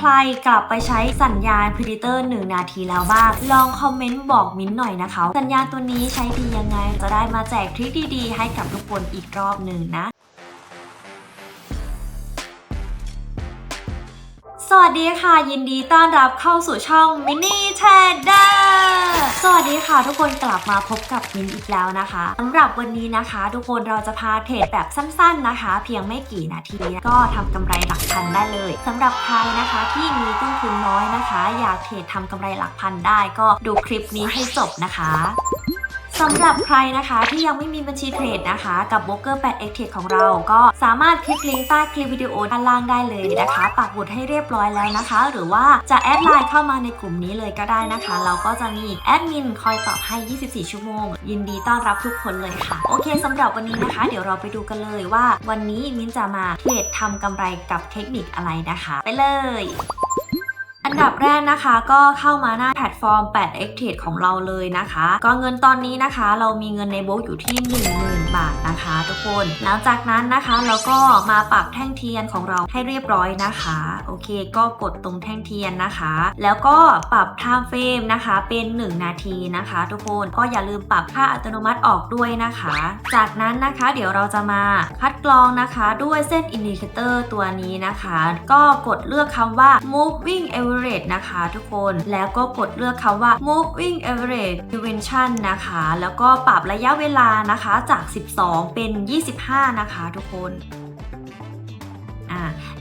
ใครกลับไปใช้สัญญาณ Predator 1 นาทีแล้วบ้าง ลองคอมเมนต์บอกมิ้นท์หน่อยนะคะ สัญญาณตัวนี้ใช้ดียังไง จะได้มาแจกทริคดีๆ ให้กับทุกคนอีกรอบหนึ่งนะ สวัสดีค่ะ ยินดีต้อนรับเข้าสู่ช่องมินิเทรดเดอร์สวัสดีค่ะ ทุกคนกลับมาพบกับมินอีกแล้วนะคะสำหรับวันนี้นะคะ ทุกคนเราจะพาเทรดแบบสั้นๆนะคะ เพียงไม่กี่นาที ก็ทำกำไรหลักพันได้เลยสำหรับใครนะคะที่มีต้นทุนน้อยนะคะ อยากเทรดทำกำไรหลักพันได้ก็ดูคลิปนี้ให้จบนะคะ สำหรับใครนะคะที่ยังไม่มีบัญชีเทรดนะคะ กับ b บ o เกอร์8 x t r a d e ของเรา ก็สามารถคลิกลิงก์ใต้คลิปวิดีโอด้านล่างได้เลยนะคะปักหมุดให้เรียบร้อยแล้วนะคะ หรือว่าจะแอดไลน์เข้ามาในกลุ่มนี้เลยก็ได้นะคะ เราก็จะมีแอดมินคอยตอบให้ 24 ชั่วโมง ยินดีต้อนรับทุกคนเลยค่ะ โอเคสำหรับวันนี้นะคะ เดี๋ยวเราไปดูกันเลยว่า วันนี้มินจะมาเทรดทำกำไรกับเทคนิคอะไรนะคะ ไปเลย อันดับแรกนะคะก็เข้ามาหน้าแพลตฟอร์ม 8x Trade ของเราเลยนะคะ ก็เงินตอนนี้นะคะ เรามีเงินในโบกอยู่ที่ 10,000 บาทนะคะ ทุกคน หลังจากนั้นนะคะเราก็มาปรับแท่งเทียนของเราให้เรียบร้อยนะคะ โอเค ก็กดตรงแท่งเทียนนะคะ แล้วก็ปรับ time frame นะคะเป็น 1 นาทีนะคะ ทุกคนก็อย่าลืมปรับค่าอัตโนมัติออกด้วยนะคะ จากนั้นนะคะเดี๋ยวเราจะมาคัดกรองนะคะด้วยเส้นอินดิเคเตอร์ตัวนี้นะคะ ก็กดเลือกคำว่า moving average นะคะ ทุกคนแล้วก็กดเลือกคำว่า moving average prevention นะคะ แล้วก็ปรับระยะเวลานะคะจาก 12 เป็น 25 นะคะ ทุกคน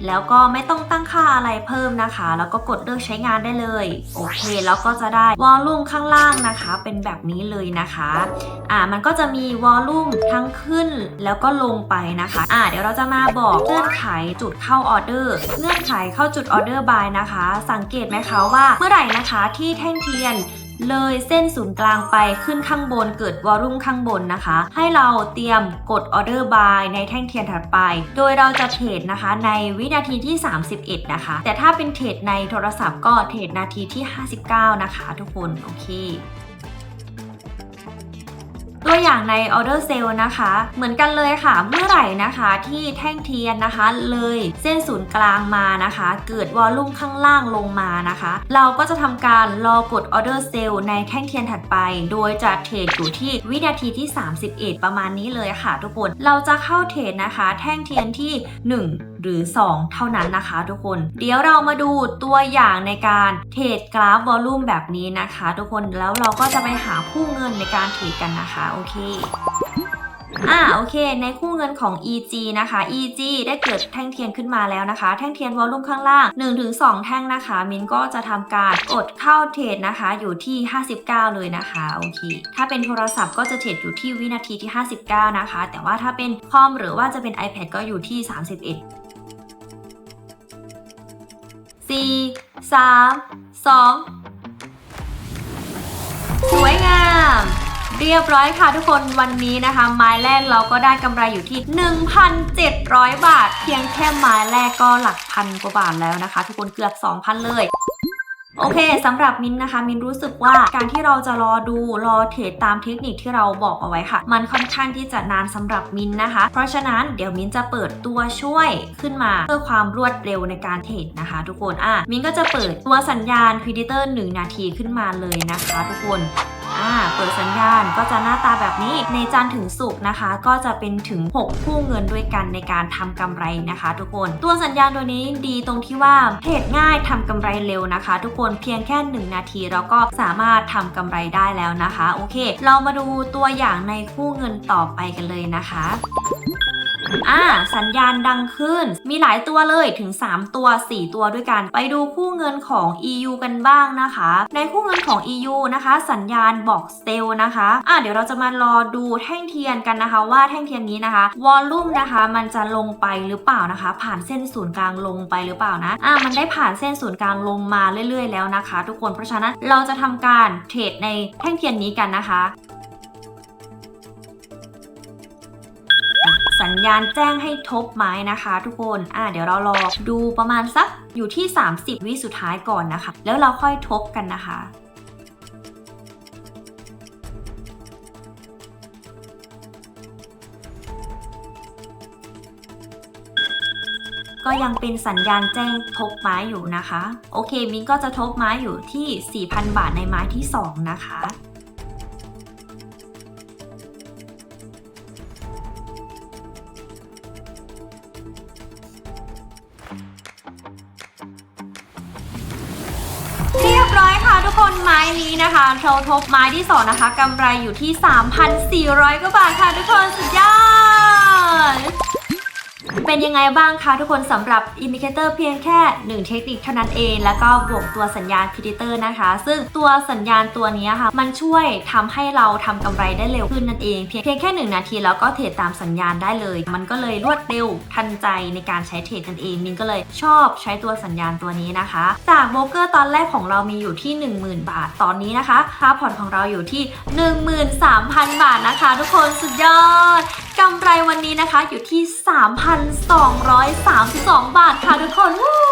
แล้วก็ไม่ต้องตั้งค่าอะไรเพิ่มนะคะ แล้วก็กดเลือกใช้งานได้เลย โอเค แล้วก็จะได้วอลลุ่มข้างล่างนะคะ เป็นแบบนี้เลยนะคะอ่ามันก็จะมีวอลลุ่มทั้งขึ้นแล้วก็ลงไปนะคะอ่าเดี๋ยวเราจะมาบอกเงื่อนไขจุดเข้าออเดอร์เงื่อนไขเข้าจุดออเดอร์บายนะคะ สังเกตไหมคะว่าเมื่อไหร่นะคะที่แท่งเทียน เลยเส้นศูนย์กลางไปขึ้นข้างบนเกิดวอลลุ่มข้างบนนะคะ ให้เราเตรียมกดออเดอร์บายในแท่งเทียนถัดไป โดยเราจะเทรดนะคะในวินาทีที่ 31 นะคะ แต่ถ้าเป็นเทรดในโทรศัพท์ก็เทรดนาทีที่ 59 นะคะ ทุกคน โอเค ตัวอย่างในออเดอร์เซลนะคะ เหมือนกันเลยค่ะ เมื่อไหร่นะคะที่แท่งเทียนนะคะเลยเส้นศูนย์กลางมานะคะ เกิดวอลลุ่มข้างล่างลงมานะคะ เราก็จะทำการรอกดออเดอร์เซลในแท่งเทียนถัดไป โดยจะเทรดอยู่ที่วินาทีที่ 31 ประมาณนี้เลยค่ะ ทุกคน เราจะเข้าเทรดนะคะ แท่งเทียนที่ 1หรือ 2 เท่านั้นนะคะทุกคน เดี๋ยวเรามาดูตัวอย่างในการเทรดกราฟวอลลุ่มแบบนี้นะคะ ทุกคนแล้วเราก็จะไปหาคู่เงินในการเทรดกันนะคะโอเคอ่าโอเค ในคู่เงินของ EG นะคะ EG ได้เกิดแท่งเทียนขึ้นมาแล้วนะคะ แท่งเทียนวอลลุ่มข้างล่าง 1-2 แท่งนะคะ มินก็จะทำการกดเข้าเทรดนะคะ อยู่ที่ 59 เลยนะคะโอเค ถ้าเป็นโทรศัพท์ก็จะเทรดอยู่ที่วินาทีที่ 59 นะคะ แต่ว่าถ้าเป็นคอมหรือว่าจะเป็น iPad ก็อยู่ที่ 31 4 3 2สวยงาม เรียบร้อยค่ะทุกคนวันนี้นะคะ ไม้แรกเราก็ได้กำไรอยู่ที่ 1,700 บาท เพียงแค่ไม้แรกก็หลักพันกว่าบาทแล้วนะคะ ทุกคนเกือบ 2,000 เลย โอเคสำหรับมินนะคะมินรู้สึกว่าการที่เราจะรอดูรอเทรดตามเทคนิคที่เราบอกเอาไว้ค่ะ มันค่อนข้างที่จะนานสำหรับมินนะคะ เพราะฉะนั้นเดี๋ยวมินจะเปิดตัวช่วยขึ้นมาเพื่อความรวดเร็วในการเทรดนะคะ ทุกคนอะมินก็จะเปิดตัวสัญญาณพิดิเตอร์1นาทีขึ้นมาเลยนะคะ ทุกคน อ่าเปิดสัญญาณก็จะหน้าตาแบบนี้ในจันถึงสุกนะคะ ก็จะเป็นถึง 6 คู่เงินด้วยกันในการทำกำไรนะคะ ทุกคนตัวสัญญาณตัวนี้ดีตรงที่ว่าเทรดง่ายทำกำไรเร็วนะคะ ทุกคนเพียงแค่ 1 นาทีเราก็สามารถทำกำไรได้แล้วนะคะ โอเค เรามาดูตัวอย่างในคู่เงินต่อไปกันเลยนะคะ อ่า สัญญาณดังขึ้น มีหลายตัวเลยถึง 3 ตัว 4 ตัวด้วยกัน ไปดูคู่เงินของ EU กันบ้างนะคะ ในคู่เงินของ EU นะคะ สัญญาณบอกสเตลนะคะ อ่าเดี๋ยวเราจะมารอดูแท่งเทียนกันนะคะ ว่าแท่งเทียนนี้นะคะ วอลลุ่มนะคะ มันจะลงไปหรือเปล่านะคะ ผ่านเส้นศูนย์กลางลงไปหรือเปล่านะ อ่า มันได้ผ่านเส้นศูนย์กลางลงมาเรื่อย ๆ แล้วนะคะ ทุกคน เพราะฉะนั้นเราจะทำการเทรดในแท่งเทียนนี้กันนะคะ สัญญาณแจ้งให้ทบไม้นะคะทุกคน อ่าเดี๋ยวเรารอดูประมาณสักอยู่ที่ 30 วิสุดท้ายก่อนนะคะ แล้วเราค่อยทบกันนะคะก็ยังเป็นสัญญาณแจ้งทบไม้อยู่นะคะ โอเคมินก็จะทบไม้อยู่ที่ 4,000 บาทในไม้ที่ 2 นะคะ ไม้นี้นะคะเราทบไม้ที่สองนะคะกำไรอยู่ที่ 3,400กว่าบาทค่ะทุกคนสุดยอด เป็นยังไงบ้างคะทุกคนสำหรับอินดิเคเตอร์เพียงแค่ 1 เทคนิคเท่านั้นเอง แล้วก็บวกตัวสัญญาณพิดิเตอร์นะคะ ซึ่งตัวสัญญาณตัวนี้ค่ะ มันช่วยทำให้เราทำกำไรได้เร็วขึ้นนั่นเอง เพียงแค่ 1 นาทีแล้วก็เทรดตามสัญญาณได้เลย มันก็เลยรวดเร็วทันใจในการใช้เทรดนั่นเองมินก็เลยชอบใช้ตัวสัญญาณตัวนี้นะคะ จากโบรกเกอร์ตอนแรกของเรามีอยู่ที่ 10,000 บาทตอนนี้นะคะค่าผ่อนของเราอยู่ที่ 13,000 บาทนะคะ ทุกคนสุดยอดกำไรวันนี้นะคะอยู่ที่3,232 บาทค่ะทุกคนวู้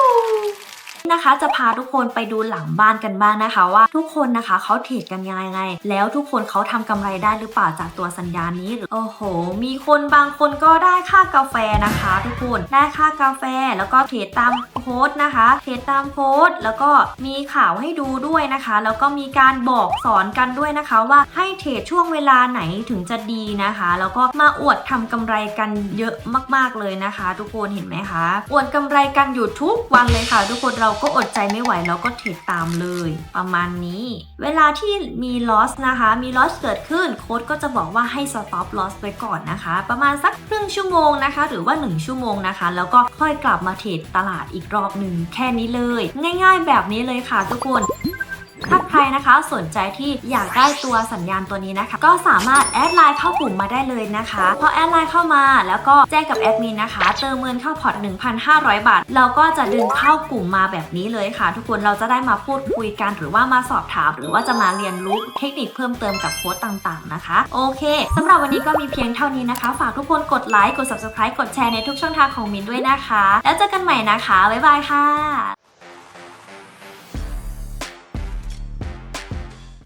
นะคะ จะพาทุกคนไปดูหลังบ้านกันบ้างนะคะ ว่าทุกคนนะคะเขาเทรดกันยังไง แล้วทุกคนเขาทำกำไรได้หรือเปล่าจากตัวสัญญานี้หรือโอ้โห มีคนบางคนก็ได้ค่ากาแฟนะคะ ทุกคนได้ค่ากาแฟแล้วก็เทรดตามโพสต์นะคะเทรดตามโพสต์แล้วก็มีข่าวให้ดูด้วยนะคะ แล้วก็มีการบอกสอนกันด้วยนะคะว่าให้เทรดช่วงเวลาไหนถึงจะดีนะคะ แล้วก็มาอวดทำกำไรกันเยอะมาก ๆเลยนะคะ ทุกคนเห็นไหมคะอวดกำไรกันอยู่ทุกวันเลยค่ะ ทุกคนเราก็อดใจไม่ไหวเราก็เทรดตามเลย ประมาณนี้ เวลาที่มี loss นะคะ มี loss เกิดขึ้นโค้ดก็จะบอกว่าให้ stop loss ไว้ก่อนนะคะ ประมาณสักครึ่งชั่วโมงนะคะ หรือว่า 1 ชั่วโมงนะคะ แล้วก็ค่อยกลับมาเทรดตลาดอีกรอบหนึ่งแค่นี้เลย ง่าย ๆ แบบนี้เลยค่ะทุกคน ถ้าใครนะคะสนใจที่อยากได้ตัวสัญญาณตัวนี้นะคะ ก็สามารถแอดไลน์เข้ากลุ่มมาได้เลยนะคะพอแอดไลน์เข้ามาแล้วก็แจ้งกับแอดมินนะคะ เติมเงินเข้าพอร์ต 1,500 บาท เราก็จะดึงเข้ากลุ่มมาแบบนี้เลยค่ะ ทุกคนเราจะได้มาพูดคุยกันหรือว่ามาสอบถาม หรือว่าจะมาเรียนรู้เทคนิคเพิ่มเติมกับโค้ดต่างๆนะคะ โอเคสำหรับวันนี้ก็มีเพียงเท่านี้นะคะ ฝากทุกคนกดไลค์กด subscribe กดแชร์ในทุกช่องทางของมินด้วยนะคะ แล้วเจอกันใหม่นะคะบ๊ายบายค่ะ